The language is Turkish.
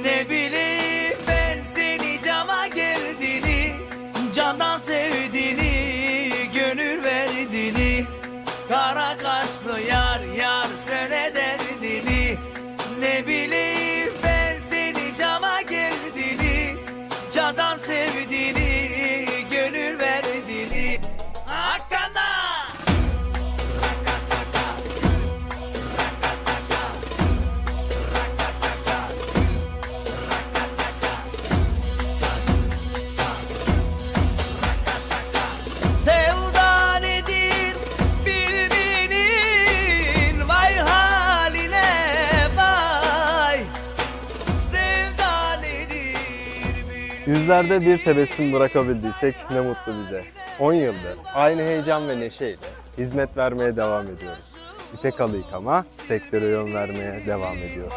Ne bileyim ben seni cama geldiğini Candan sevdiğini Gönül verdiğini Kara kaşlıya Yüzlerde bir tebessüm bırakabildiysek ne mutlu bize. 10 yıldır aynı heyecan ve neşeyle hizmet vermeye devam ediyoruz. İpek halı yıkama sektöre yön vermeye devam ediyor.